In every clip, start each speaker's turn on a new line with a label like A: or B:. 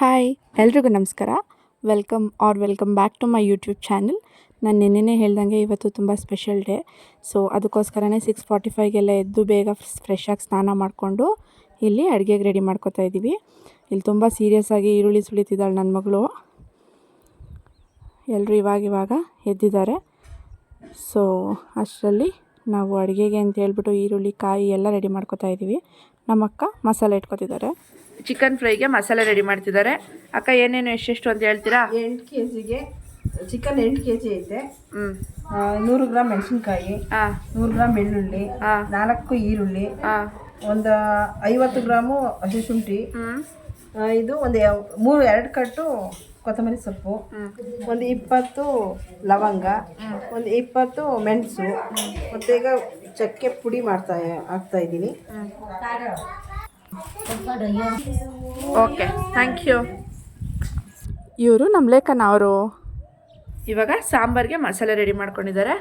A: Hi ಎಲ್ರಿಗೂ ನಮಸ್ಕಾರ. Welcome or welcome back to my YouTube channel ನಾನು ನಿನ್ನೆನೇ ಹೇಳ್ದಂಗೆ ಇವತ್ತು ತುಂಬ ಸ್ಪೆಷಲ್ ಡೇ ಸೊ ಅದಕ್ಕೋಸ್ಕರನೇ ಸಿಕ್ಸ್ ಫಾರ್ಟಿ ಫೈವ್ಗೆಲ್ಲ ಎದ್ದು ಬೇಗ ಫ್ರೆಶ್ ಸ್ನಾನ ಮಾಡಿಕೊಂಡು ಇಲ್ಲಿ ಅಡುಗೆಗೆ ರೆಡಿ ಮಾಡ್ಕೋತಾ ಇದ್ದೀವಿ ಇಲ್ಲಿ ತುಂಬ ಸೀರಿಯಸ್ ಆಗಿ ಈರುಳ್ಳಿ ಸುಳಿತಿದ್ದಾಳೆ ನನ್ನ ಮಗಳು. ಎಲ್ಲರೂ ಇವಾಗ ಇವಾಗ ಎದ್ದಿದ್ದಾರೆ. ಸೊ ಅಷ್ಟರಲ್ಲಿ ನಾವು ಅಡುಗೆಗೆ ಅಂತ ಹೇಳ್ಬಿಟ್ಟು ಈರುಳ್ಳಿ, ಕಾಯಿ ಎಲ್ಲ ರೆಡಿ ಮಾಡ್ಕೋತಾ ಇದ್ದೀವಿ ನಮ್ಮ ಅಕ್ಕ ಮಸಾಲೆ ಇಟ್ಕೊತಿದ್ದಾರೆ. ಚಿಕನ್ ಫ್ರೈಗೆ ಮಸಾಲೆ ರೆಡಿ ಮಾಡ್ತಿದ್ದಾರೆ. ಅಕ್ಕ ಏನೇನು ಎಷ್ಟೆಷ್ಟು ಅಂತ ಹೇಳ್ತೀರಾ?
B: ಎಂಟು ಕೆ ಜಿಗೆ ಚಿಕನ್ ಎಂಟು ಕೆ ಜಿ ಐತೆ
A: ಹ್ಞೂ
B: ನೂರು ಗ್ರಾಮ್ ಮೆಣಸಿನ್ಕಾಯಿ
A: ಹಾಂ
B: ನೂರು ಗ್ರಾಮ್ ಬೆಳ್ಳುಳ್ಳಿ
A: ಹಾಂ
B: ನಾಲ್ಕು ಈರುಳ್ಳಿ
A: ಹಾಂ
B: ಒಂದು ಐವತ್ತು ಗ್ರಾಮು ಹಸಿ ಶುಂಠಿ
A: ಹ್ಞೂ
B: ಆ, ಇದು ಒಂದು ಯಾವ- ಮೂರು ಎರಡು ಕಟ್ಟು ಕೊತ್ತಂಬರಿ ಸೊಪ್ಪು ಒಂದು ಇಪ್ಪತ್ತು ಲವಂಗ ಒಂದು ಇಪ್ಪತ್ತು ಮೆಣಸು ಮತ್ತೆ ಈಗ ಚಕ್ಕೆ ಪುಡಿ ಮಾಡ್ತಾ ಹಾಕ್ತಾ ಇದ್ದೀನಿ.
A: ಓಕೆ ಥ್ಯಾಂಕ್ ಯು ಇವರು ನಮ್ಮ ಲೇಖನ ಅವರು. ಇವಾಗ ಸಾಂಬಾರಿಗೆ ಮಸಾಲೆ ರೆಡಿ ಮಾಡ್ಕೊಂಡಿದ್ದಾರೆ.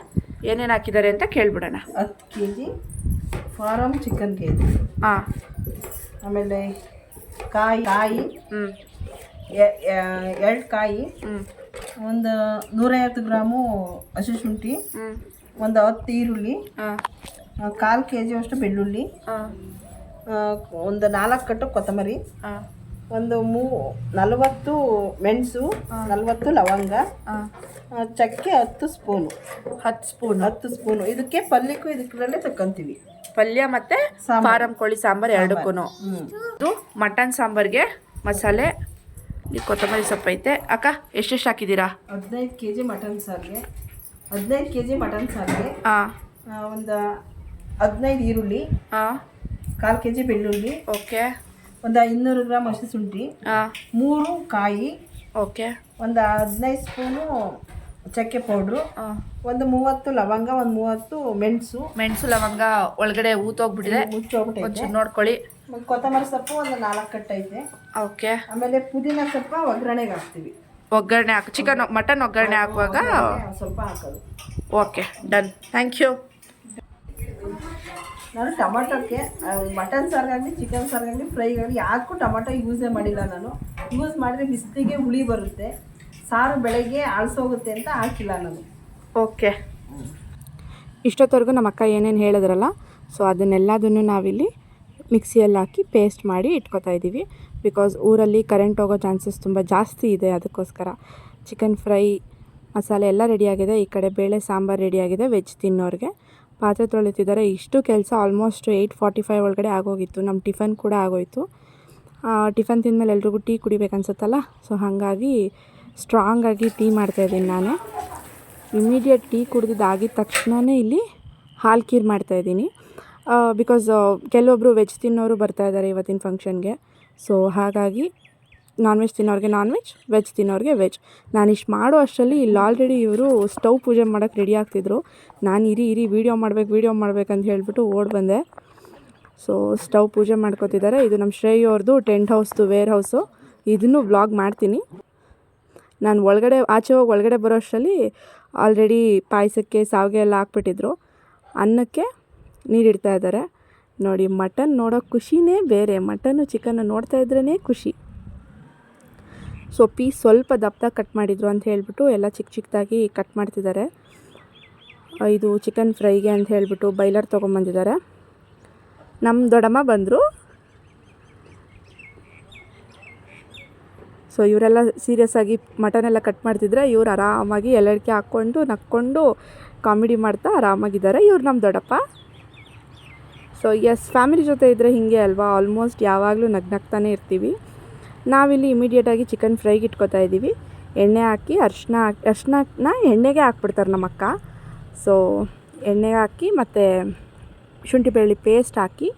A: ಏನೇನು ಹಾಕಿದ್ದಾರೆ ಅಂತ ಕೇಳ್ಬಿಡೋಣ.
B: ಹತ್ತು K G farm chicken K G
A: ಹಾಂ.
B: ಆಮೇಲೆ ಕಾಯಿ ಕಾಯಿ
A: ಹ್ಞೂ
B: ಎರಡು ಕಾಯಿ
A: ಹ್ಞೂ
B: ಒಂದು ನೂರೈವತ್ತು ಗ್ರಾಮು ಹಸಿ ಶುಂಠಿ
A: ಹ್ಞೂ
B: ಒಂದು ಹತ್ತು ಈರುಳ್ಳಿ
A: ಹಾಂ.
B: ಕಾಲು ಕೆ ಜಿ ಅಷ್ಟು ಬೆಳ್ಳುಳ್ಳಿ ಒಂದು ನಾಲ್ಕು ಕಟ್ಟು ಕೊತ್ತಂಬರಿ
A: ಹಾಂ
B: ಒಂದು ಮೂ ನಲವತ್ತು ಮೆಣಸು ನಲವತ್ತು ಲವಂಗ ಚಕ್ಕೆ ಹತ್ತು ಸ್ಪೂನು.
A: ಹತ್ತು ಸ್ಪೂನ್.
B: ಹತ್ತು ಸ್ಪೂನು. ಇದಕ್ಕೆ ಪಲ್ಯಕ್ಕೂ ಇದಕ್ಕಲ್ಲೇ ತಕ್ಕಂತೀವಿ.
A: ಪಲ್ಯ ಮತ್ತು
B: ಸಾಂಬಾರ್.
A: ಫಾರಂ ಕೋಳಿ ಸಾಂಬಾರು ಎರಡಕ್ಕೂ. ಇದು ಮಟನ್ ಸಾಂಬಾರ್ಗೆ ಮಸಾಲೆ ಈ ಕೊತ್ತಂಬರಿ ಸೊಪ್ಪು ಐತೆ. ಅಕ್ಕ ಎಷ್ಟೆಷ್ಟು ಹಾಕಿದ್ದೀರಾ?
B: ಹದಿನೈದು ಕೆ ಜಿ ಮಟನ್ ಸಾರಿಗೆ. ಹದಿನೈದು ಕೆ ಜಿ ಮಟನ್ ಸಾರಿಗೆ.
A: ಹಾಂ
B: ಒಂದು ಹದಿನೈದು ಈರುಳ್ಳಿ.
A: ಹಾಂ
B: ಕಾಲು ಕೆ ಜಿ ಬೆಳ್ಳುಳ್ಳಿ
A: ಓಕೆ.
B: ಒಂದು ಇನ್ನೂರು ಗ್ರಾಮ್ ಹಸಿ ಶುಂಠಿ
A: ಹಾಂ
B: ಮೂರು ಕಾಯಿ
A: ಓಕೆ.
B: ಒಂದು ಹದಿನೈದು ಸ್ಪೂನು ಚಕ್ಕೆ ಪೌಡ್ರು ಒಂದು ಮೂವತ್ತು ಲವಂಗ ಒಂದು ಮೂವತ್ತು ಮೆಣಸು.
A: ಮೆಣಸು ಲವಂಗ ಒಳಗಡೆ ಊತೋಗ್ಬಿಟ್ಟಿದೆ ಒಂಚೂರು ನೋಡ್ಕೊಳ್ಳಿ.
B: ಕೊತ್ತಂಬರಿ ಸೊಪ್ಪು ಒಂದು ನಾಲ್ಕು ಕಟ್ಟೈತೆ
A: ಓಕೆ.
B: ಆಮೇಲೆ ಪುದೀನ ಸೊಪ್ಪ ಒಗ್ಗರಣೆಗೆ ಹಾಕ್ತೀವಿ.
A: ಒಗ್ಗರಣೆ ಹಾಕಿ ಚಿಕನ್ ಮಟನ್ ಒಗ್ಗರಣೆ ಹಾಕುವಾಗ
B: ಸ್ವಲ್ಪ ಹಾಕೋದು.
A: Okay done. Thank you.
B: ನಾನು ಟೊಮೆಟೋಕ್ಕೆ ಮಟನ್ ಸಾರಿಗಾಗಲಿ ಚಿಕನ್ ಸಾರಿಗಾಗಲಿ ಫ್ರೈಗಾಗಲಿ ಯಾಕೂ ಟೊಮೊಟೊ ಯೂಸೇ ಮಾಡಿಲ್ಲ ನಾನು. ಯೂಸ್ ಮಾಡಿದ್ರೆ ಬಿಸಿಲಿಗೆ ಹುಳಿ ಬರುತ್ತೆ. ಸಾರು ಬೆಳಗ್ಗೆ ಆಳ್ಸೋಗುತ್ತೆ ಅಂತ ಹಾಕಿಲ್ಲ ನಾನು.
A: ಓಕೆ ಇಷ್ಟೊತ್ತವರೆಗೂ ನಮ್ಮ ಅಕ್ಕ ಏನೇನು ಹೇಳಿದ್ರಲ್ಲ ಸೊ ಅದನ್ನೆಲ್ಲದನ್ನು ನಾವಿಲ್ಲಿ ಮಿಕ್ಸಿಯಲ್ಲಿ ಹಾಕಿ ಪೇಸ್ಟ್ ಮಾಡಿ ಇಟ್ಕೊತಾ ಇದ್ದೀವಿ. ಬಿಕಾಸ್ ಊರಲ್ಲಿ ಕರೆಂಟ್ ಹೋಗೋ ಚಾನ್ಸಸ್ ತುಂಬ ಜಾಸ್ತಿ ಇದೆ ಅದಕ್ಕೋಸ್ಕರ. ಚಿಕನ್ ಫ್ರೈ ಮಸಾಲೆ ಎಲ್ಲ ರೆಡಿಯಾಗಿದೆ ಈ ಕಡೆ ಬೇಳೆ ಸಾಂಬಾರು ರೆಡಿಯಾಗಿದೆ ವೆಜ್ ತಿನ್ನೋರಿಗೆ. ಪಾತ್ರೆ ತೊಳಿತಿದ್ದಾರೆ ಇಷ್ಟು ಕೆಲಸ ಆಲ್ಮೋಸ್ಟ್ ಏಯ್ಟ್ ಫಾರ್ಟಿ ಫೈವ್ ಒಳಗಡೆ ಆಗೋಗಿತ್ತು. ನಮ್ಮ ಟಿಫನ್ ಕೂಡ ಆಗೋಯಿತು. ಟಿಫನ್ ತಿಂದಮೇಲೆ ಎಲ್ರಿಗೂ ಟೀ ಕುಡಿಬೇಕನ್ಸುತ್ತಲ್ಲ? ಸೊ ಹಾಗಾಗಿ ಸ್ಟ್ರಾಂಗಾಗಿ ಟೀ ಮಾಡ್ತಾಯಿದ್ದೀನಿ ನಾನು. ಇಮಿಡಿಯೇಟ್ ಟೀ ಕುಡಿದಿದ್ದಾಗಿದ್ದ ತಕ್ಷಣವೇ ಇಲ್ಲಿ ಹಾಲು ಖೀರ್ ಮಾಡ್ತಾಯಿದ್ದೀನಿ ಬಿಕಾಸ್ ಕೆಲವೊಬ್ಬರು ವೆಜ್ ತಿನ್ನೋರು ಬರ್ತಾ ಇದ್ದಾರೆ ಇವತ್ತಿನ ಫಂಕ್ಷನ್ಗೆ ಸೊ ಹಾಗಾಗಿ ನಾನ್ ವೆಜ್ ತಿನ್ನೋರಿಗೆ ನಾನ್ ವೆಜ್ ವೆಜ್ ತಿನ್ನೋರಿಗೆ ವೆಜ್ ನಾನು ಇಷ್ಟು ಮಾಡೋ ಅಷ್ಟರಲ್ಲಿ ಇಲ್ಲಿ ಆಲ್ರೆಡಿ ಇವರು ಸ್ಟವ್ ಪೂಜೆ ಮಾಡೋಕ್ಕೆ ರೆಡಿ ಆಗ್ತಿದ್ರು. ನಾನು ಇರಿ ಇರಿ ವೀಡಿಯೋ ಮಾಡ್ಬೇಕು ವೀಡಿಯೋ ಮಾಡ್ಬೇಕಂತ ಹೇಳ್ಬಿಟ್ಟು ಓಡ್ ಬಂದೆ. ಸೊ ಸ್ಟವ್ ಪೂಜೆ ಮಾಡ್ಕೋತಿದ್ದಾರೆ. ಇದು ನಮ್ಮ ಶ್ರೇಯ್ ಅವ್ರದ್ದು ಟೆಂಟ್ ಹೌಸ್ದು ವೇರ್ ಹೌಸು ಇದನ್ನು ವ್ಲಾಗ್ ಮಾಡ್ತೀನಿ. ನಾನು ಒಳಗಡೆ, ಆಚೆ ಹೋಗಿ ಒಳಗಡೆ ಬರೋ ಅಷ್ಟರಲ್ಲಿ ಆಲ್ರೆಡಿ ಪಾಯಸಕ್ಕೆ ಸಾವಿಗೆ ಎಲ್ಲ ಹಾಕ್ಬಿಟ್ಟಿದ್ರು. ಅನ್ನಕ್ಕೆ ನೀರಿಡ್ತಾ ಇದ್ದಾರೆ. ನೋಡಿ ಮಟನ್ ನೋಡೋ ಖುಷಿನೇ ಬೇರೆ. ಮಟನ್ನು ಚಿಕನ್ನು ನೋಡ್ತಾ ಇದ್ರೇ ಖುಷಿ. ಸೊ ಪೀಸ್ ಸ್ವಲ್ಪ ದಪ್ಪದಾಗ ಕಟ್ ಮಾಡಿದ್ರು ಅಂತ ಹೇಳ್ಬಿಟ್ಟು ಎಲ್ಲ ಚಿಕ್ಕ ಚಿಕ್ಕದಾಗಿ ಕಟ್ ಮಾಡ್ತಿದ್ದಾರೆ. ಇದು ಚಿಕನ್ ಫ್ರೈಗೆ ಅಂತ ಹೇಳ್ಬಿಟ್ಟು ಬೈಲರ್ ತೊಗೊಂಬಂದಿದ್ದಾರೆ. ನಮ್ಮ ದೊಡ್ಡಮ್ಮ ಬಂದರು. ಸೊ ಇವರೆಲ್ಲ ಸೀರಿಯಸ್ ಆಗಿ ಮಟನ್ ಎಲ್ಲ ಕಟ್ ಮಾಡ್ತಿದ್ರೆ ಇವ್ರು ಆರಾಮಾಗಿ ಎಲ್ಲಡಿಕೆ ಹಾಕ್ಕೊಂಡು, ನಕ್ಕೊಂಡು ಕಾಮಿಡಿ ಮಾಡ್ತಾ ಆರಾಮಾಗಿದ್ದಾರೆ. ಇವ್ರು ನಮ್ಮ ದೊಡ್ಡಪ್ಪ. ಸೊ ಎಸ್ ಫ್ಯಾಮಿಲಿ ಜೊತೆ ಇದ್ದರೆ ಹೀಗೆ ಅಲ್ವಾ? ಆಲ್ಮೋಸ್ಟ್ ಯಾವಾಗಲೂ ನಗ್ನಗ್ತಾನೆ ಇರ್ತೀವಿ. ನಾವಿಲ್ಲಿ ಇಮಿಡಿಯೇಟಾಗಿ ಚಿಕನ್ ಫ್ರೈಗೆ ಇಟ್ಕೊತಾ ಇದ್ದೀವಿ. ಎಣ್ಣೆ ಹಾಕಿ ಅರ್ಶಿನ ಹಾಕಿ ಅರ್ಶಿನ ಎಣ್ಣೆಗೆ ಹಾಕ್ಬಿಡ್ತಾರೆ ನಮ್ಮ ಅಕ್ಕ. ಸೊ ಎಣ್ಣೆಗೆ ಹಾಕಿ ಮತ್ತು ಶುಂಠಿ ಬೆಳ್ಳಿ ಪೇಸ್ಟ್ ಹಾಕಿ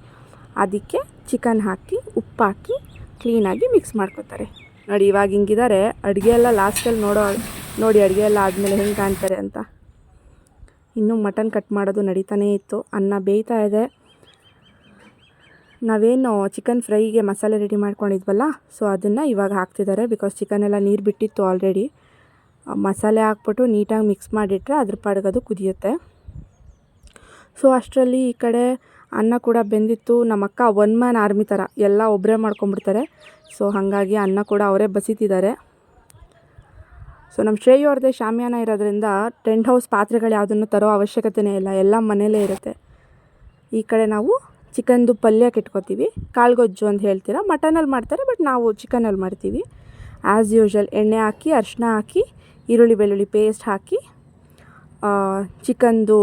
A: ಅದಕ್ಕೆ ಚಿಕನ್ ಹಾಕಿ, ಉಪ್ಪು ಹಾಕಿ ಕ್ಲೀನಾಗಿ ಮಿಕ್ಸ್ ಮಾಡ್ಕೊತಾರೆ. ನೋಡಿ ಇವಾಗ ಹಿಂಗಿದ್ದಾರೆ ಅಡುಗೆ ಎಲ್ಲ ಲಾಸ್ಟಲ್ಲಿ ನೋಡೋ, ನೋಡಿ ಅಡುಗೆ ಎಲ್ಲ ಆದಮೇಲೆ ಹೆಂಗೆ ಕಾಣ್ತಾರೆ ಅಂತ. ಇನ್ನೂ ಮಟನ್ ಕಟ್ ಮಾಡೋದು ನಡೀತಾನೇ ಇತ್ತು. ಅನ್ನ ಬೇಯ್ತಾ ಇದೆ. ನಾವೇನು ಚಿಕನ್ ಫ್ರೈಗೆ ಮಸಾಲೆ ರೆಡಿ ಮಾಡ್ಕೊಂಡಿದ್ವಲ್ಲ ಸೊ ಅದನ್ನು ಇವಾಗ ಹಾಕ್ತಿದ್ದಾರೆ ಬಿಕಾಸ್ ಚಿಕನ್ ಎಲ್ಲ ನೀರು ಬಿಟ್ಟಿತ್ತು ಆಲ್ರೆಡಿ ಮಸಾಲೆ ಹಾಕ್ಬಿಟ್ಟು ನೀಟಾಗಿ ಮಿಕ್ಸ್ ಮಾಡಿಟ್ರೆ ಅದ್ರ ಪಾಡ್ಗದು ಕುದಿಯುತ್ತೆ. ಸೊ ಅಷ್ಟರಲ್ಲಿ ಈ ಕಡೆ ಅನ್ನ ಕೂಡ ಬೆಂದಿತ್ತು. ನಮ್ಮ ಅಕ್ಕ ಒನ್ ಮ್ಯಾನ್ ಆರ್ಮಿ ಥರ ಎಲ್ಲ ಒಬ್ಬರೇ ಮಾಡ್ಕೊಂಬಿಡ್ತಾರೆ ಸೊ ಹಾಗಾಗಿ ಅನ್ನ ಕೂಡ ಅವರೇ ಬಸಿತಿದ್ದಾರೆ. ಸೊ ನಮ್ಮ ಶ್ರೇಯು ಅವ್ರದ್ದೇ ಶಾಮಿಯಾನ ಇರೋದ್ರಿಂದ ಟೆಂಟ್ ಹೌಸ್ ಪಾತ್ರೆಗಳು ಯಾವುದನ್ನು ತರೋ ಅವಶ್ಯಕತೆಯೇ ಇಲ್ಲ, ಎಲ್ಲ ಮನೇಲೇ ಇರುತ್ತೆ. ಈ ಕಡೆ ನಾವು ಚಿಕನ್ದು ಪಲ್ಯಕ್ಕೆ ಕಾಳು ಗೊಜ್ಜು ಅಂತ ಹೇಳ್ತೀರಾ, ಮಟನಲ್ಲಿ ಮಾಡ್ತಾರೆ, ಬಟ್ ನಾವು ಚಿಕನಲ್ಲಿ ಮಾಡ್ತೀವಿ. ಆ್ಯಸ್ ಯೂಶಲ್ ಎಣ್ಣೆ ಹಾಕಿ ಅರಿಶಿನ ಹಾಕಿ, ಈರುಳ್ಳಿ ಬೆಳ್ಳುಳ್ಳಿ ಪೇಸ್ಟ್ ಹಾಕಿ ಚಿಕನ್ದು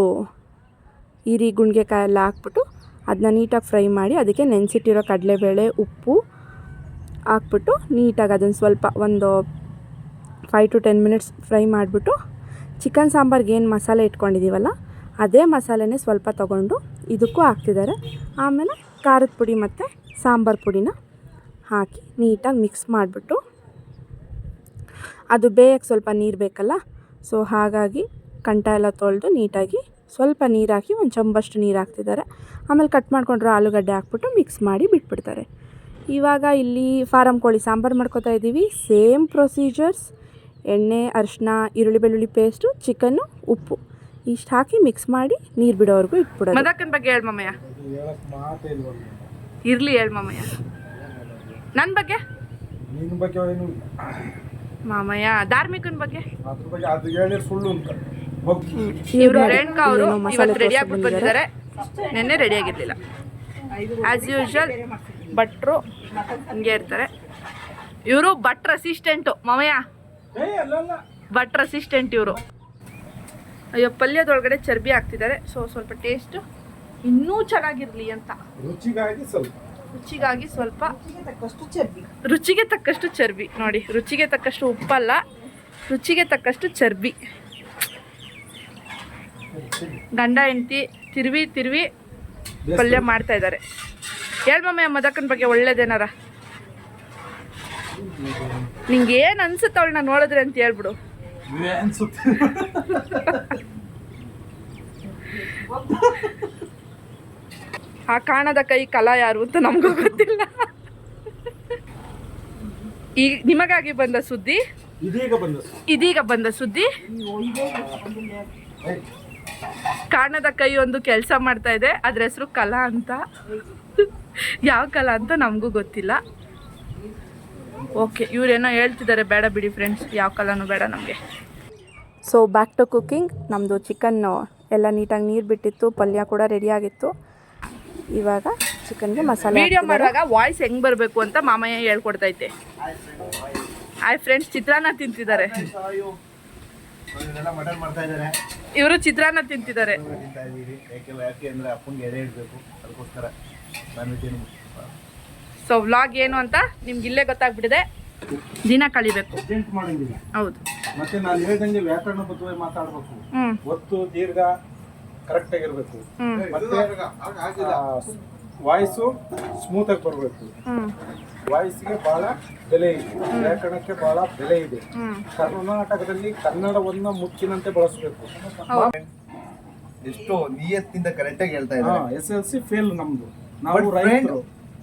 A: ಈರಿ ಗುಂಡ್ಗೆಕಾಯಿ ಎಲ್ಲ ಹಾಕ್ಬಿಟ್ಟು ಅದನ್ನ ನೀಟಾಗಿ ಫ್ರೈ ಮಾಡಿ, ಅದಕ್ಕೆ ನೆನೆಸಿಟ್ಟಿರೋ ಕಡಲೆಬೇಳೆ, ಉಪ್ಪು ಹಾಕ್ಬಿಟ್ಟು ನೀಟಾಗಿ ಅದನ್ನು ಸ್ವಲ್ಪ ಒಂದು five to ten minutes fry ಮಾಡಿಬಿಟ್ಟು, ಚಿಕನ್ ಸಾಂಬಾರ್ಗೆ ಏನು ಮಸಾಲೆ ಇಟ್ಕೊಂಡಿದ್ದೀವಲ್ಲ ಅದೇ ಮಸಾಲೆನೇ ಸ್ವಲ್ಪ ತೊಗೊಂಡು ಇದಕ್ಕೂ ಹಾಕ್ತಿದ್ದಾರೆ. ಆಮೇಲೆ ಖಾರದ ಪುಡಿ ಮತ್ತು ಸಾಂಬಾರು ಪುಡಿನ ಹಾಕಿ ನೀಟಾಗಿ ಮಿಕ್ಸ್ ಮಾಡಿಬಿಟ್ಟು ಅದು ಬೇಯಕ್ಕೆ ಸ್ವಲ್ಪ ನೀರು ಬೇಕಲ್ಲ ಸೊ ಹಾಗಾಗಿ ಕಂಠ ಎಲ್ಲ ತೊಳೆದು ನೀಟಾಗಿ ಸ್ವಲ್ಪ ನೀರು ಹಾಕಿ ಒಂದು ಚಂಬಷ್ಟು ನೀರು ಹಾಕ್ತಿದ್ದಾರೆ. ಆಮೇಲೆ ಕಟ್ ಮಾಡಿಕೊಂಡ್ರು ಆಲೂಗಡ್ಡೆ ಹಾಕ್ಬಿಟ್ಟು ಮಿಕ್ಸ್ ಮಾಡಿ ಬಿಟ್ಬಿಡ್ತಾರೆ. ಇವಾಗ ಇಲ್ಲಿ ಫಾರಮ್ ಕೋಳಿ ಸಾಂಬಾರು ಮಾಡ್ಕೊತಾ ಇದ್ದೀವಿ ಸೇಮ್ ಪ್ರೊಸೀಜರ್ಸ್ ಎಣ್ಣೆ ಅರಿಶಿನ ಈರುಳ್ಳಿ, ಬೆಳ್ಳುಳ್ಳಿ ಪೇಸ್ಟು ಚಿಕನ್ನು ಉಪ್ಪು. ಇಷ್ಟು ಹಾಕಿ ಮಿಕ್ಸ್ ಮಾಡಿ ನೀರು ಬಿಡೋವರೆಗೂ ಇಟ್ಬಿಡೋದು.
C: ಮದಕ್ಕನ ಬಗ್ಗೆ ಹೇಳು ಮಾಮಯ್ಯ.
D: ಇರಲಿ ಮಾತೇ ಇಲ್ವಲ್ಲ
C: ಇರ್ಲಿ ಹೇಳು ಮಾಮಯ್ಯ. ನನ್ನ ಬಗ್ಗೆ?
D: ನಿನ್ನ ಬಗ್ಗೆ ಏನು
C: ಮಾಮಯ್ಯ ಧಾರ್ಮಿಕನ ಬಗ್ಗೆ?
D: ಅದ್ರ ಬಗ್ಗೆ ಅದು ಹೇಳಿದ್ರೆ ಸುಳ್ಳು ಅಂತ
C: ಇವರು ರೇಣುಕಾ ಅವರು ಇವತ್ತು ರೆಡಿ ಆಗ್ಬಿಟ್ಟು ಬಂದಿದ್ದಾರೆ. ನಿನ್ನೆ ರೆಡಿ ಆಗಿರಲಿಲ್ಲ. ಆಸ್ ಯೂಶುವಲ್ ಭಟ್ರು ಹಿಂಗೆ ಇರ್ತಾರೆ. ಇವರು ಭಟ್ರ ಅಸಿಸ್ಟೆಂಟು ಮಾಮಯ್ಯ? ಭಟ್ರ ಅಸಿಸ್ಟೆಂಟ್ ಇವರು. ಅಯ್ಯೋ ಪಲ್ಯದೊಳಗಡೆ ಚರ್ಬಿ ಹಾಕ್ತಿದ್ದಾರೆ. ಸೊ ಸ್ವಲ್ಪ ಟೇಸ್ಟ್ ಇನ್ನೂ ಚೆನ್ನಾಗಿರಲಿ ಅಂತ.
D: ರುಚಿಗಾಗಿ ಸ್ವಲ್ಪ.
C: ರುಚಿಗಾಗಿ ಸ್ವಲ್ಪ.
B: ತಕ್ಕಷ್ಟು ಚರ್ಬಿ.
C: ರುಚಿಗೆ ತಕ್ಕಷ್ಟು ಚರ್ಬಿ. ನೋಡಿ ರುಚಿಗೆ ತಕ್ಕಷ್ಟು ಉಪ್ಪಲ್ಲ ರುಚಿಗೆ ತಕ್ಕಷ್ಟು ಚರ್ಬಿ. ಗಂಡ ಹೆಂಡತಿ ತಿರುವಿ ತಿರುವಿ ಪಲ್ಯ ಮಾಡ್ತಾ ಇದ್ದಾರೆ. ಹೇಳ್ಮಮ್ಮ ಮದಕ್ಕನ ಬಗ್ಗೆ ಒಳ್ಳೇದೇನಾರ? ನಿಂಗೆ ಏನು ಅನ್ಸುತ್ತೆ ಅವಳನ್ನ ನೋಡಿದ್ರೆ ಅಂತ ಹೇಳ್ಬಿಡು.
D: ಇವೇ ಅನ್ಸುತ್ತೆ
C: ಆ ಕಾಣದ ಕೈ ಕಲಾ ಯಾರು ಅಂತ ನಮಗೂ ಗೊತ್ತಿಲ್ಲ. ಈಗ ನಿಮಗಾಗಿ ಬಂದ ಸುದ್ದಿ?
D: ಇದೀಗ ಬಂದ
C: ಸುದ್ದಿ. ಕಾಣದ ಕೈ ಒಂದು ಕೆಲಸ ಮಾಡ್ತಾ ಇದೆ ಅದ್ರ ಹೆಸರು ಕಲಾ ಅಂತ. ಯಾವ ಕಲಾ ಅಂತ ನಮಗೂ ಗೊತ್ತಿಲ್ಲ. ಓಕೆ ಇವರೇನೋ ಹೇಳ್ತಿದ್ದಾರೆ ಬೇಡ ಬಿಡಿ ಫ್ರೆಂಡ್ಸ್ ಯಾವ ಕಲಾನು ಬೇಡ ನಮಗೆ.
A: ಸೊ ಬ್ಯಾಕ್ ಟು ಕುಕ್ಕಿಂಗ್ ನಮ್ಮದು ಚಿಕನ್ನು ಎಲ್ಲ ನೀಟಾಗಿ ನೀರು ಬಿಟ್ಟಿತ್ತು ಪಲ್ಯ ಕೂಡ ರೆಡಿಯಾಗಿತ್ತು ಇವಾಗ ಚಿಕನ್ಗೆ ಮಸಾಲೆ
C: ವಿಡಿಯೋ ಮಾಡುವಾಗ ವಾಯ್ಸ್ ಹೆಂಗೆ ಬರಬೇಕು ಅಂತ ಮಾಮಯ್ಯ ಹೇಳ್ಕೊಡ್ತೈತೆ. ಆಯ್ ಫ್ರೆಂಡ್ಸ್ ಚಿತ್ರಾನ್ನ ತಿಂತಿದ್ದಾರೆ. ಇವರು ಚಿತ್ರಾನ್ನ ತಿಂತಿದ್ದಾರೆ.
E: ಎಡೆ ಇಡಬೇಕು ಅದಕ್ಕೋಸ್ಕರ
C: ಸೊ ವ್ಲಾಗ್ ಏನು ಅಂತ ನಿಮ್ಗೆ ಇಲ್ಲೇ ಗೊತ್ತಾಗ್ಬಿಟ್ಟಿದೆ. ದಿನ ಕಳಿಬೇಕು. ಹೌದು.
D: ಮತ್ತೆ ನಾನು ಹೇಳ್ದಂಗೆ ವ್ಯಾಕರಣ ಬದ್ಧವಾಗಿ ಮಾತಾಡಬೇಕು. ಒತ್ತು ದೀರ್ಘ ಕರೆಕ್ಟ್ ಆಗಿರ್ಬೇಕು ಮತ್ತೆ ವಾಯ್ಸು ಸ್ಮೂತ್ ಆಗಿ ಬರಬೇಕು. ವಾಯ್ಸ್ಗೆ ಬಹಳ ಬೆಲೆ ಇದೆ. ವ್ಯಾಕರಣಕ್ಕೆ ಬಹಳ ಬೆಲೆ ಇದೆ. ಕರ್ನಾಟಕದಲ್ಲಿ ಕನ್ನಡವನ್ನ ಮುಚ್ಚಿನಂತೆ ಬಳಸಬೇಕು.
E: ಎಷ್ಟೋ ನಿಯತ್ತಿಂದ ಕರೆಕ್ಟಾಗಿ ಹೇಳ್ತಾ
D: ಹಾ
E: ಇದ್ದಾರೆ
D: ಎಸ್ ಎಲ್ ಸಿ ಫೇಲ್ ನಮ್ದು. ನಾವು ರೈತರು.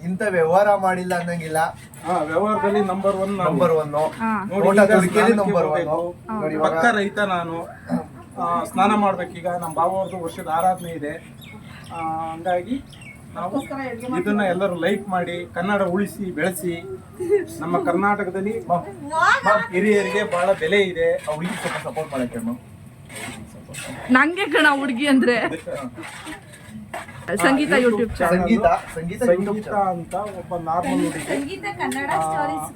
E: ಇಂಥ ವ್ಯವಹಾರ ಮಾಡಿಲ್ಲ ಅನ್ನಂಗಿಲ್ಲ.
D: ಹಾ ವ್ಯವಹಾರದಲ್ಲಿ number one
E: number one
C: number
D: ನೋಡಿ ಈಗ ಸ್ನಾನಕ್ಕೆ. ಹೋಗ್ಬೇಕು.
E: ನೋಡಿ
D: ಪಕ್ಕ ರೈತ ನಾನು. ಆ, ಸ್ನಾನ ಮಾಡ್ಬೇಕೀಗ. ನಮ್ಮ ಬಾಬಾವ್ರದ್ದು ವರ್ಷದ ಆರಾಧನೆ ಇದೆ. ಆ, ಹಂಗಾಗಿ ನಾವು ಇದನ್ನ ಎಲ್ಲರೂ ಲೈಕ್ ಮಾಡಿ ಕನ್ನಡ ಉಳಿಸಿ ಬೆಳೆಸಿ. ನಮ್ಮ ಕರ್ನಾಟಕದಲ್ಲಿ ಹಿರಿಯರಿಗೆ ಬಹಳ ಬೆಲೆ ಇದೆ.
E: ಆ ಹುಡುಗಿ ಸ್ವಲ್ಪ ಸಪೋರ್ಟ್ ಮಾಡಕ್ಕೆ.
C: ನಂಗೆ ಕಣ ಹುಡುಗಿ ಅಂದ್ರೆ. ಸಂಗೀತ ಯೂಟ್ಯೂಬ್ ಚಾನಲ್
E: ಸಂಗೀತ ಸಂಗೀತ
D: ಅಂತ ಒಬ್ಬ ನಾರ್ಮಲ್ ಹುಡುಗಿ.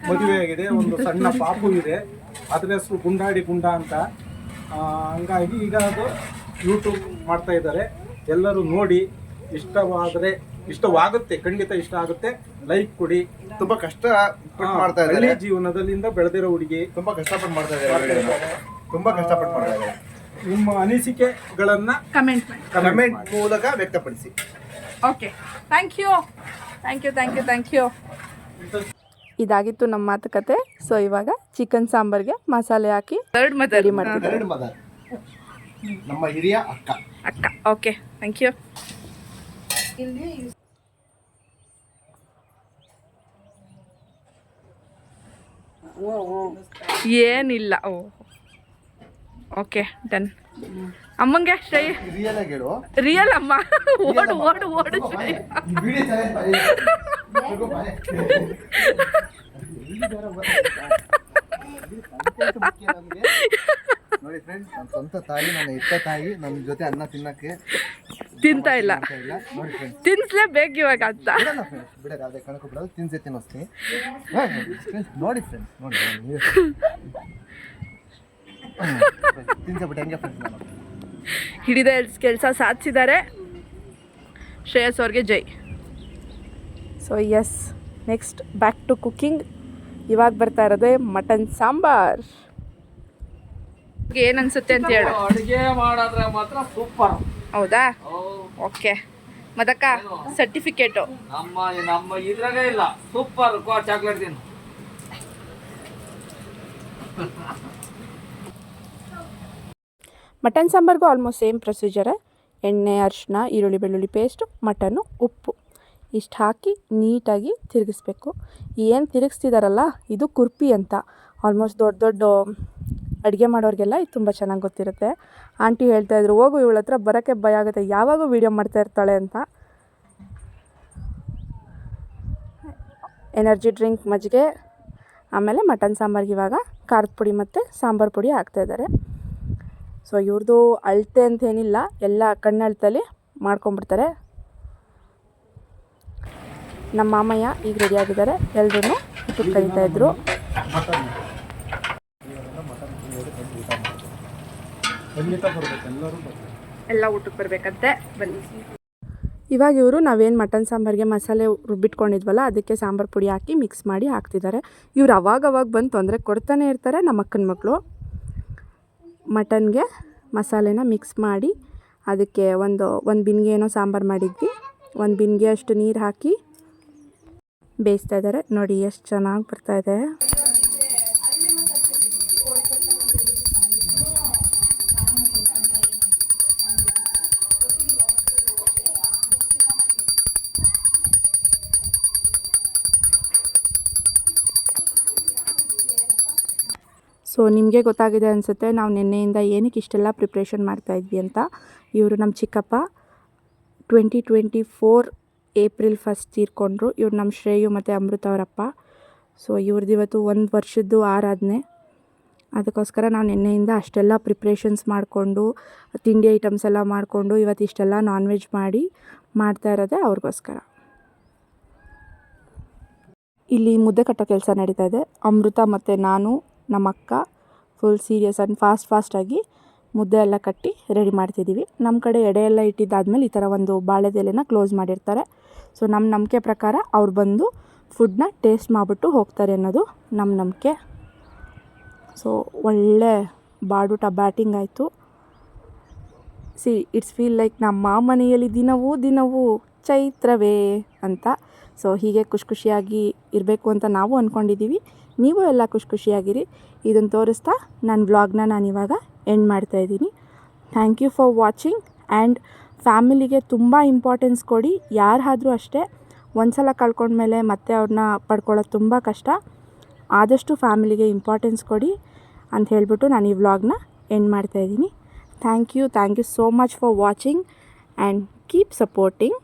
D: ಮದುವೆ ಆಗಿದೆ ಒಂದು ಸಣ್ಣ ಪಾಪು ಇದೆ. ಅದ್ರ ಹೆಸರು ಗುಂಡಾಡಿ ಗುಂಡ ಅಂತ. ಆ, ಹಂಗಾಗಿ ಈಗ ಅದು ಯೂಟ್ಯೂಬ್ ಮಾಡ್ತಾ ಇದ್ದಾರೆ. ಎಲ್ಲರೂ ನೋಡಿ ಇಷ್ಟವಾದರೆ ಇಷ್ಟವಾಗುತ್ತೆ ಖಂಡಿತ ಇಷ್ಟ ಆಗುತ್ತೆ. ಲೈಕ್ ಕೊಡಿ.
E: ತುಂಬಾ ಕಷ್ಟ ಮಾಡ್ತಾ ಇದ್ದಾರೆ.
D: ಜೀವನದಲ್ಲಿಂದ ಬೆಳೆದಿರೋ ಹುಡುಗಿ
E: ತುಂಬಾ ಕಷ್ಟಪಟ್ಟು ಮಾಡ್ತಾ ಇದ್ದಾರೆ. ತುಂಬಾ ಕಷ್ಟಪಟ್ಟು ಮಾಡ್ತಾ ಇದ್ದಾರೆ.
D: ನಿಮ್ಮ ಅನಿಸಿಕೆಗಳನ್ನ
C: ಕಮೆಂಟ್ ಮಾಡಿ.
E: ಕಮೆಂಟ್ ಮೂಲಕ ವ್ಯಕ್ತಪಡಿಸಿ.
C: Okay thank you thank you thank you thank you
A: ಇದಾಗಿತ್ತು ನಮ್ಮ ಮಾತುಕತೆ. ಸೊ ಇವಾಗ ಚಿಕನ್ ಸಾಂಬಾರ್ಗೆ ಮಸಾಲೆ ಹಾಕಿ
C: ಥರ್ಡ್ ಮದರ್
A: ಮಾಡ್ತಿದ್ದಾರೆ
E: ನಮ್ಮ ಹಿರಿಯ ಅಕ್ಕ.
C: ಅಕ್ಕ. ಓಕೆ ಥ್ಯಾಂಕ್ ಯು ಏನಿಲ್ಲ. ಓ. ಓಕೆ ಡನ್ ಅಮ್ಮಂಗೆ ಶ್ರೈ
E: ರಿಯಲ್
C: ಅಮ್ಮ. ಓಡು ಓಡು ಓಡು ಶ್ರೈ
E: ನೋಡಿ ಫ್ರೆಂಡ್ಸ್ ನನ್ನ ಸ್ವಂತ ತಾಯಿ ನನ್ನ ಇತ್ತ ತಾಯಿ ನನ್ನ ಜೊತೆ ಅನ್ನ ತಿನ್ನಕ್ಕೆ
C: ತಿಂತಾ ಇಲ್ಲ. ತಿನ್ಸ್ಲೇಬೇಕು ಇವಾಗ ಅಂತ.
E: ಬಿಡಲ್ಲ ಅದೇ ಕಣಕ್ಕೆ ಬಿಡೋದು ತಿನ್ಸೆ ತಿನ್ನಿಸ್ತೀನಿ. ನೋಡಿ ಫ್ರೆಂಡ್ಸ್ ನೋಡಿ ನೀವು ತಿನ್ಸಬಿಟ್ಟು ಹೆಂಗೆ ಫ್ರೆಂಡ್ಸ್ ನಾನು
C: ಹಿಡಿದ ಕೆಲಸ ಸಾಧಿಸಿದ್ದಾರೆ. ಶ್ರೇಯಸ್ ಅವ್ರಿಗೆ ಜೈ.
A: So yes next back to cooking ಇವಾಗ ಬರ್ತಾ ಇರೋದೇ ಮಟನ್ ಸಾಂಬಾರ್.
C: ಏನ್ ಅನ್ಸುತ್ತೆ ಅಂತ ಹೇಳು.
F: ಅಡುಗೆ ಮಾಡಿದ್ರೆ ಮಾತ್ರ ಸೂಪರ್
C: ಹೌದಾ? ಓಕೆ ಮದಕ್ಕ ಸರ್ಟಿಫಿಕೇಟು
F: ನಮ್ಮ ನಮ್ಮ ಇದ್ರಾಗೆ ಇಲ್ಲ. ಸೂಪರ್ ಕೋ ಚಾಕ್ಲೇಟ್ ತಿನ್ನು.
A: ಮಟನ್ ಸಾಂಬಾರ್ಗೂ ಆಲ್ಮೋಸ್ಟ್ ಸೇಮ್ ಪ್ರೊಸೀಜರೇ ಎಣ್ಣೆ ಅರಿಶಿನ ಈರುಳ್ಳಿ, ಬೆಳ್ಳುಳ್ಳಿ ಪೇಸ್ಟು ಮಟನ್ನು ಉಪ್ಪು. ಇಷ್ಟು ಹಾಕಿ ನೀಟಾಗಿ ತಿರುಗಿಸ್ಬೇಕು. ಏನು ತಿರುಗಿಸ್ತಿದಾರಲ್ಲ, ಇದು ಕುರ್ಪಿ ಅಂತ. ಆಲ್ಮೋಸ್ಟ್ ದೊಡ್ಡ ದೊಡ್ಡ ಅಡುಗೆ ಮಾಡೋರಿಗೆಲ್ಲ ಇದು ತುಂಬ ಚೆನ್ನಾಗಿ ಗೊತ್ತಿರುತ್ತೆ. ಆಂಟಿ ಹೇಳ್ತಾಯಿದ್ರು ಹೋಗು ಇವಳ ಹತ್ರ, ಬರೋಕ್ಕೆ ಭಯ ಆಗುತ್ತೆ. ಯಾವಾಗೂ ವೀಡಿಯೋ ಮಾಡ್ತಾ ಇರ್ತಾಳೆ ಅಂತ. ಎನರ್ಜಿ ಡ್ರಿಂಕ್ ಮಜ್ಜಿಗೆ. ಆಮೇಲೆ ಮಟನ್ ಸಾಂಬಾರ್ಗೆ ಇವಾಗ ಖಾರದ ಪುಡಿ ಮತ್ತು ಸಾಂಬಾರು ಪುಡಿ ಹಾಕ್ತಾಯಿದ್ದಾರೆ ಸೊ ಇವ್ರದ್ದು ಅಳತೆ ಅಂತೇನಿಲ್ಲ ಎಲ್ಲ ಕಣ್ಣಳ್ತಲ್ಲಿ ಮಾಡ್ಕೊಂಬಿಡ್ತಾರೆ. ನಮ್ಮ ಮಾಮಯ್ಯ ಈಗ ರೆಡಿ ಆಗಿದ್ದಾರೆ. ಎಲ್ರೂ ಊಟಕ್ಕೆ ಇದ್ರು.
D: ಎಲ್ಲರೂ
C: ಎಲ್ಲ ಊಟಕ್ಕೆ ಬರಬೇಕಂತೆ, ಬನ್ನಿ.
A: ಇವಾಗ ಇವರು ನಾವೇನು ಮಟನ್ ಸಾಂಬಾರಿಗೆ ಮಸಾಲೆ ರುಬ್ಬಿಟ್ಕೊಂಡಿದ್ವಲ್ಲ, ಅದಕ್ಕೆ ಸಾಂಬಾರು ಪುಡಿ ಹಾಕಿ ಮಿಕ್ಸ್ ಮಾಡಿ ಹಾಕ್ತಿದ್ದಾರೆ. ಇವ್ರು ಅವಾಗ ಅವಾಗ ಬಂದು ತೊಂದರೆ ಕೊಡ್ತಾನೆ ಇರ್ತಾರೆ ನಮ್ಮ ಅಕ್ಕನ ಮಕ್ಕಳು ಮಟನ್ಗೆ ಮಸಾಲೆನ ಮಿಕ್ಸ್ ಮಾಡಿ ಅದಕ್ಕೆ ಒಂದು ಒಂದು ಬಿನ್ಗೆ ಏನೋ ಸಾಂಬಾರು ಮಾಡಿದ್ವಿ. ಒಂದು ಬಿನ್ಗೆ ಅಷ್ಟು ನೀರು ಹಾಕಿ ಬೇಯಿಸ್ತಾ ಇದ್ದಾರೆ ನೋಡಿ ಎಷ್ಟು ಚೆನ್ನಾಗಿ ಬರ್ತಾಯಿದೆ ಸೊ ನಿಮಗೆ ಗೊತ್ತಾಗಿದೆ ಅನಿಸುತ್ತೆ, ನಾವು ನಿನ್ನೆಯಿಂದ ಏನಕ್ಕೆ ಇಷ್ಟೆಲ್ಲ ಪ್ರಿಪ್ರೇಷನ್ ಮಾಡ್ತಾಯಿದ್ವಿ ಅಂತ. ಇವರು ನಮ್ಮ ಚಿಕ್ಕಪ್ಪ. Twenty twenty four April first ತೀರ್ಕೊಂಡ್ರು. ಇವ್ರು ನಮ್ಮ ಶ್ರೇಯು ಮತ್ತು ಅಮೃತ ಅವರಪ್ಪ. ಸೊ ಇವ್ರದ್ದು ಇವತ್ತು ಒಂದು ವರ್ಷದ್ದು ಆರಾಧನೆ ಅದಕ್ಕೋಸ್ಕರ ನಾವು ನಿನ್ನೆಯಿಂದ ಅಷ್ಟೆಲ್ಲ ಪ್ರಿಪ್ರೇಷನ್ಸ್ ಮಾಡಿಕೊಂಡು, ತಿಂಡಿ ಐಟಮ್ಸ್ ಎಲ್ಲ ಮಾಡಿಕೊಂಡು ಇವತ್ತು ಇಷ್ಟೆಲ್ಲ ನಾನ್ ವೆಜ್ ಮಾಡಿ ಮಾಡ್ತಾ ಇರೋದೆ ಅವ್ರಿಗೋಸ್ಕರ. ಇಲ್ಲಿ ಮುದ್ದೆ ಕಟ್ಟೋ ಕೆಲಸ ನಡೀತಾ ಇದೆ. ಅಮೃತ ಮತ್ತು ನಾನು ನಮ್ಮ ಅಕ್ಕ ಫುಲ್ ಸೀರಿಯಸ್ ಆ್ಯಂಡ್ ಫಾಸ್ಟ್ ಫಾಸ್ಟಾಗಿ ಮುದ್ದೆ ಎಲ್ಲ ಕಟ್ಟಿ ರೆಡಿ ಮಾಡ್ತಿದ್ದೀವಿ ನಮ್ಮ ಕಡೆ ಎಡೆ ಎಲ್ಲ ಇಟ್ಟಿದ್ದಾದ್ಮೇಲೆ ಈ ಥರ ಒಂದು ಬಾಳೆದೆಲೆನ ಕ್ಲೋಸ್ ಮಾಡಿರ್ತಾರೆ. ಸೊ ನಮ್ಮ ನಂಬಿಕೆ ಪ್ರಕಾರ ಅವ್ರು ಬಂದು ಫುಡ್ನ ಟೇಸ್ಟ್ ಮಾಡಿಬಿಟ್ಟು ಹೋಗ್ತಾರೆ ಅನ್ನೋದು ನಮ್ಮ ನಂಬಿಕೆ. ಸೊ ಒಳ್ಳೆ ಬಾಡೂಟ ಬ್ಯಾಟಿಂಗ್ ಆಯಿತು. ಸಿ ಇಟ್ಸ್ ಫೀಲ್ ಲೈಕ್ ನಮ್ಮ ಮನೆಯಲ್ಲಿ ದಿನವೂ ದಿನವೂ ಚೈತ್ರವೇ ಅಂತ. ಸೊ ಹೀಗೆ ಖುಷಿ ಖುಷಿಯಾಗಿ ಇರಬೇಕು ಅಂತ ನಾವು ಅಂದ್ಕೊಂಡಿದ್ದೀವಿ ನೀವು ಎಲ್ಲ ಖುಷಿ ಖುಷಿಯಾಗಿರಿ. ಇದನ್ನು ತೋರಿಸ್ತಾ ನನ್ನ ವ್ಲಾಗ್ನ ಇವಾಗ ಎಂಡ್ ಮಾಡ್ತಾ ಇದ್ದೀನಿ. Thank you for watching and ಫ್ಯಾಮಿಲಿಗೆ ತುಂಬ ಇಂಪಾರ್ಟೆನ್ಸ್ ಕೊಡಿ. ಯಾರಾದರೂ ಅಷ್ಟೇ ಒಂದು ಸಲ ಕಳ್ಕೊಂಡ್ಮೇಲೆ ಮತ್ತೆ ಅವ್ರನ್ನ ಪಡ್ಕೊಳ್ಳೋದು ತುಂಬ ಕಷ್ಟ. ಆದಷ್ಟು ಫ್ಯಾಮಿಲಿಗೆ ಇಂಪಾರ್ಟೆನ್ಸ್ ಕೊಡಿ ಅಂತ ಹೇಳ್ಬಿಟ್ಟು ನಾನು ಈ ವ್ಲಾಗ್ನ ಎಂಡ್ ಮಾಡ್ತಾಯಿದ್ದೀನಿ thank you thank you so much for watching and keep supporting